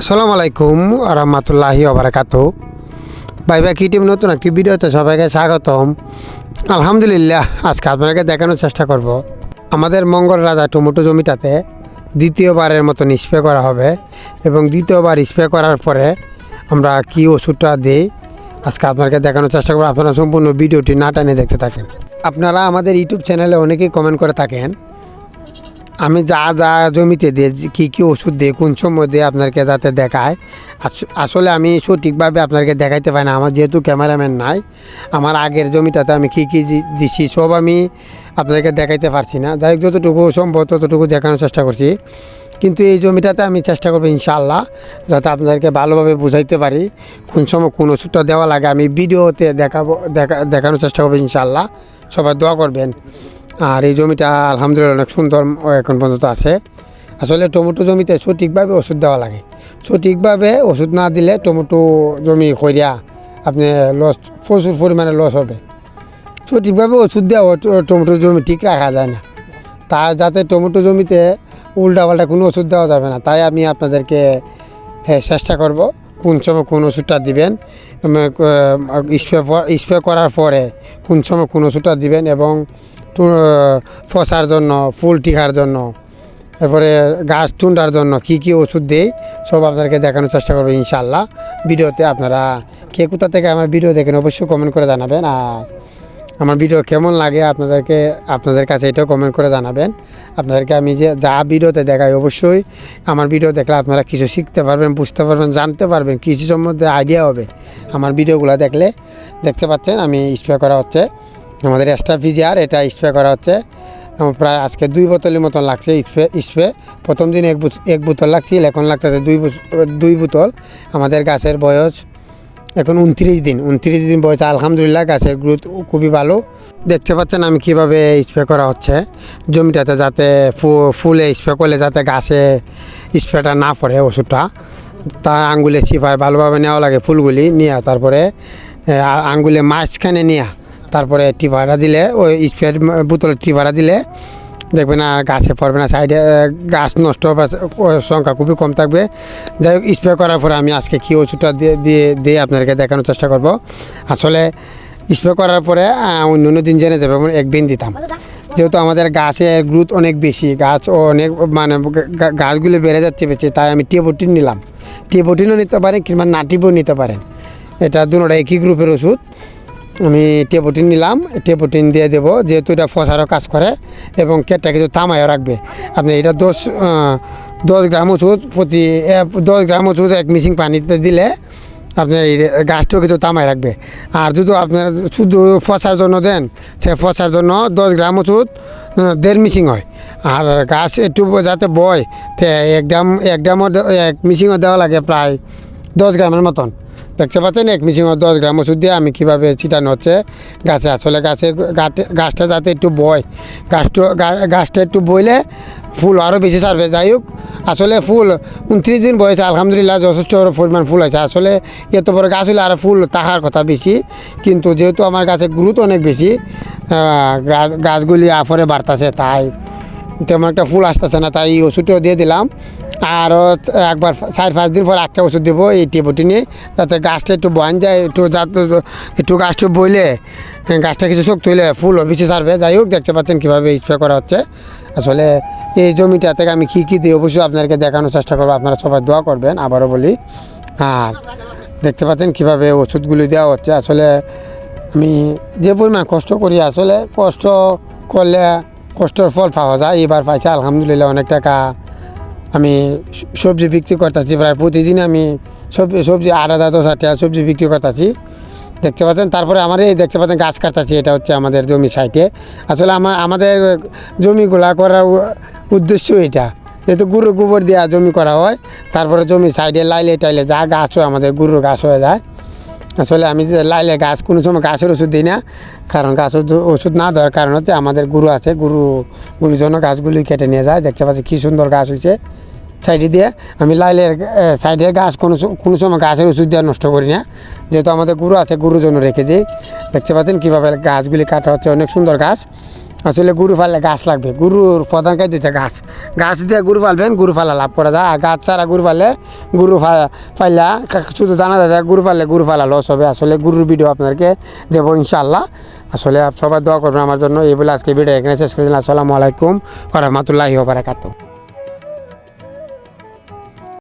আসসালামু আলাইকুম রহমতুল্লাহি ওবরাকাত ভাই ভাই কি টিম নতুন একটি ভিডিওতে সবাইকে স্বাগতম। আলহামদুলিল্লাহ, আজকে আপনাকে দেখানোর চেষ্টা করব। আমাদের মঙ্গল রাজা টমেটো জমিটাতে দ্বিতীয়বারের মতো স্প্রে করা হবে এবং দ্বিতীয়বার স্প্রে করার পরে আমরা কি ওষুধটা দিই, আজকে আপনাকে দেখানোর চেষ্টা করব। আপনারা সম্পূর্ণ ভিডিওটি না টানে দেখতে থাকেন। আপনারা আমাদের ইউটিউব চ্যানেলে অনেকেই কমেন্ট করে থাকেন। আমি যা যা জমিতে দিয়ে, কী কী ওষুধ দিই কোন সময় দিয়ে আপনাকে যাতে দেখায়, আস- আসলে আমি সঠিকভাবে আপনাকে দেখাইতে পারি না। আমার যেহেতু ক্যামেরাম্যান নাই, আমার আগের জমিটাতে আমি কী কী দিছি সব আমি আপনাকে দেখাইতে পারছি না। যাই যতটুকু সম্ভব ততটুকু দেখানোর চেষ্টা করছি। কিন্তু এই জমিটাতে আমি চেষ্টা করব ইনশাল্লাহ যাতে আপনাদেরকে ভালোভাবে বুঝাইতে পারি কোন সময় কোন ওষুধটা দেওয়া লাগে। আমি ভিডিওতে দেখাবো, দেখা, দেখানোর চেষ্টা করব ইনশাল্লাহ সবাই দোয়া করবেন। আর এই জমিটা আলহামদুলিল্লাহ অনেক সুন্দর এখন পর্যন্ত আছে। আসলে টমেটো জমিতে সঠিকভাবে ওষুধ দেওয়া লাগে। সঠিকভাবে ওষুধ না দিলে টমেটো জমি করিয়া আপনি লস প্রচুর পরিমাণে লস হবে। সঠিকভাবে ওষুধ দেওয়া টমেটো জমি ঠিক রাখা যায় না। তা যাতে টমেটো জমিতে উল্টাপাল্টা কোনো ওষুধ দেওয়া যাবে না, তাই আমি আপনাদেরকে চেষ্টা করব কোন সময় কোন ওষুধটা দিবেন। স্প্রে স্প্রে করার পরে কোন সময় কোন ওষুধটা দিবেন এবং ফসার জন্য, ফুল টিকার জন্য, এরপরে গাছ টুন্ডার জন্য কি কি ওষুধ দেই, সব আপনাদেরকে দেখানোর চেষ্টা করব ইনশাল্লাহ ভিডিওতে আপনারা কে কোথা থেকে আমার ভিডিও দেখেন অবশ্যই কমেন্ট করে জানাবেন, আর আমার ভিডিও কেমন লাগে আপনাদেরকে, আপনাদের কাছে এটাও কমেন্ট করে জানাবেন। আপনাদেরকে আমি যে, যা ভিডিওতে দেখাই অবশ্যই আমার ভিডিও দেখলে আপনারা কিছু শিখতে পারবেন, বুঝতে পারবেন, জানতে পারবেন কৃষি সম্বন্ধে আইডিয়া হবে। আমার ভিডিওগুলো দেখলে, দেখতে পাচ্ছেন, আমি স্প্রে করা হচ্ছে। আমাদের এক্সট্রা ফিজিয়ার এটা স্প্রে করা হচ্ছে। প্রায় আজকে দুই বোতলের মতন লাগছে স্প্রে স্প্রে প্রথম দিন এক এক বোতল লাগছিল, এখন লাগছে দুই দুই বোতল। আমাদের গাছের বয়স এখন উনত্রিশ দিন উনত্রিশ দিন বয়সে। আলহামদুলিল্লাহ গাছের গ্রোথ খুবই ভালো। দেখতে পাচ্ছেন আমি কীভাবে স্প্রে করা হচ্ছে। জমিটাতে যাতে ফুলে স্প্রে করলে যাতে গাছে স্প্রেটা না পড়ে ওষুধটা। তা আঙ্গুলে চিপায় ভালোভাবে নেওয়া লাগে ফুলগুলি, নিয়ে তারপরে আঙ্গুলে মাঝখানে নিয়ে তারপরে টি ভাড়া দিলে, ওই স্প্রে বোতলের টিপাটা দিলে, দেখবেন আর গাছে পড়বে না সাইডে গাছ নষ্ট হবে সংখ্যা খুবই কম থাকবে। যাই হোক স্প্রে করার পরে আমি আজকে কী ওষুধটা দিয়ে দিয়ে দিয়ে আপনাদেরকে দেখানোর চেষ্টা করব। আসলে স্প্রে করার পরে অন্য অন্য দিন জেনে যাবে একদিন দিতাম। যেহেতু আমাদের গাছের গ্রোথ অনেক বেশি, গাছ অনেক মানে গাছগুলো বেড়ে যাচ্ছে বেশি, তাই আমি টিবোটিন নিলাম। টিবোটিনও নিতে পারেন কিংবা নাটিবও নিতে পারেন। এটা দুটোটা একই গ্রুপের ওষুধ। আমি টেপোটিন নিলাম, টেপোটিন দিয়ে দেবো, যেহেতু এটা ফসারও কাজ করে এবং কেটটা কিছু থামায়ও রাখবে। আপনি এটা দশ দশ গ্রাম ওষুধ প্রতি দশ গ্রাম ওষুধ এক মিশিং পানিতে দিলে আপনার গাছটাও কিছু তামায় রাখবে। আর যদি আপনার শুধু ফসার জন্য দেন, সে ফসার জন্য দশ গ্রাম ওষুধ দেড় মিশিং হয়। আর গাছ একটু যাতে বয়, তে এক গ্রাম, এক গ্রামও এক মিশিংও দেওয়া লাগে প্রায় দশ গ্রামের মতন। দেখতে পাচ্ছেন? এক মিশিং দশ গ্রাম ওষুধ দিয়ে আমি কীভাবে ছিটানো হচ্ছে? গাছে আসলে গাছে গাছটা যাতে একটু বয়, গাছটা গাছটা একটু বইলে ফুল আরও বেশি ছাড়বে যাই হোক, আসলে ফুল উনত্রিশ দিন বয়সে আলহামদুলিল্লাহ যথেষ্ট পরিমাণ ফুল আছে আসলে এত বড় গাছ হলে আরও ফুল তাহার কথা বেশি। কিন্তু যেহেতু আমার গাছের গুরুত্ব অনেক বেশি গাছ- গাছগুলি আফরে বাড়তেছে, তাই তেমন একটা ফুল আসতেছে না, তাই ওষুধটাও দিয়ে দিলাম। আরও একবার চার পাঁচ দিন পর একটা ওষুধ দেবো এই টেবটি নিয়ে যাতে গাছটা একটু বয়ান যায় একটু যাতে একটু গাছটা বইলে হ্যাঁ, গাছটা কিছু শক্ত হইলে ফুলও বেশি ছাড়বে। যাই হোক দেখতে পাচ্ছেন কীভাবে স্প্রে করা হচ্ছে। আসলে এই জমিটা থেকে আমি কী কী দিই অবশ্যই আপনাদেরকে দেখানোর চেষ্টা করব। আপনারা সবাই দোয়া করবেন আবারও বলি। আর দেখতে পাচ্ছেন কীভাবে ওষুধগুলি দেওয়া হচ্ছে। আসলে আমি যে পরিমাণ কষ্ট করি আসলে কষ্ট করলে কষ্টের ফল পাওয়া যায়। এবার পাইছি আলহামদুলিল্লাহ অনেক টাকা। আমি সবজি বিক্রি করতেছি প্রায় প্রতিদিন আমি সবজি সবজি আট হাজার দশ হাজার সবজি বিক্রি করতেছি। দেখতে পাচ্ছেন? তারপরে আমার এই দেখতে পাচ্ছেন গাছ কাটতেছি, এটা হচ্ছে আমাদের জমি সাইডে। আসলে আমার আমাদের জমিগুলা করার উদ্দেশ্য এটা। যেহেতু গুরুর গোবর দেওয়া জমি করা হয়, তারপরে জমি সাইডে লাইলে টাইলে যা গাছ হয়, আমাদের গুরুর গাছ হয়ে যায়। আসলে আমি যে লাইলে গাছ, কোনো সময় গাছের ওষুধ দিই না। কারণ গাছের দ- ওষুধ না দেওয়ার কারণ হচ্ছে আমাদের গুরু আছে, গুরু গুরুজন গাছগুলি কেটে নিয়ে যায়। দেখতে পাচ্ছি কী সুন্দর গাছ হয়েছে সাইডে দিয়ে। আমি লাইলের সাইডে গাছ কোনো কোনো সময় গাছের ওষুধ দেওয়া নষ্ট করি না। যেহেতু আমাদের গুরু আছে গুরুজন রেখে দিই। দেখতে পাচ্ছেন কীভাবে গাছগুলি কাটা হচ্ছে, অনেক সুন্দর গাছ। আসলে গরু ফাললে গাছ লাগবে। গরুর প্রধান কাজ হচ্ছে গাছ। গাছ দিয়ে গরু ফালবেন গরু ফালা লাভ করা যায়। আর গাছ ছাড়া গরু ফালে গরু ফাইলা শুধু জানা দাদা গরু ফাললে গরু ফালা লস হবে। আসলে গরুর ভিডিও আপনাদেরকে দেবো ইনশাল্লাহ আসলে সবাই দোয়া করবেন আমার জন্য। এই বলে আজকে ভিডিও এখানে শেষ করে দিলাম। আসসালামু আলাইকুম রহমতুল্লাহি ওবরাকাতু